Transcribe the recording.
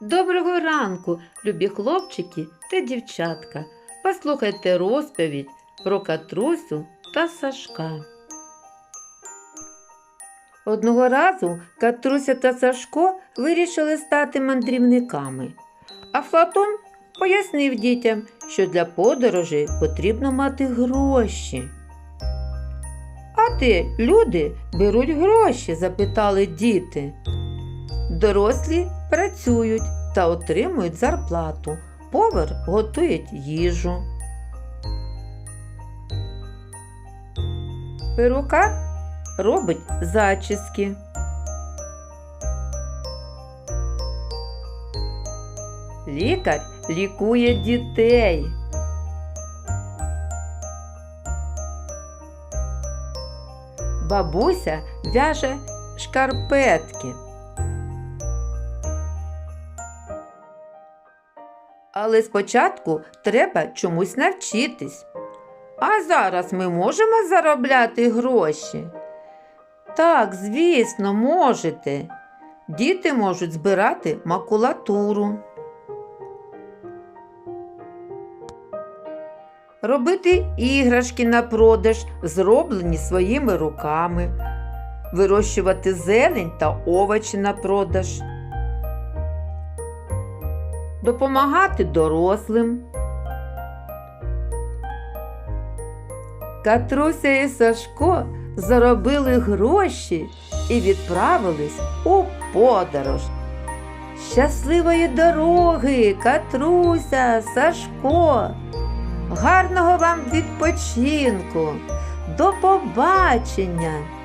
Доброго ранку, любі хлопчики та дівчатка. Послухайте розповідь про Катрусю та Сашка. Одного разу Катруся та Сашко вирішили стати мандрівниками. А Платон пояснив дітям, що для подорожей потрібно мати гроші. А де люди беруть гроші? запитали діти. Дорослі працюють та отримують зарплату. Повар готує їжу. Перукар робить зачіски. Лікар лікує дітей. Бабуся в'яже шкарпетки. Але спочатку треба чомусь навчитись. А зараз ми можемо заробляти гроші? Так, звісно, можете. Діти можуть збирати макулатуру. Робити іграшки на продаж, зроблені своїми руками, вирощувати зелень та овочі на продаж допомагати дорослим. Катруся і Сашко заробили гроші і відправились у подорож. Щасливої дороги, Катруся, Сашко! Гарного вам відпочинку! До побачення!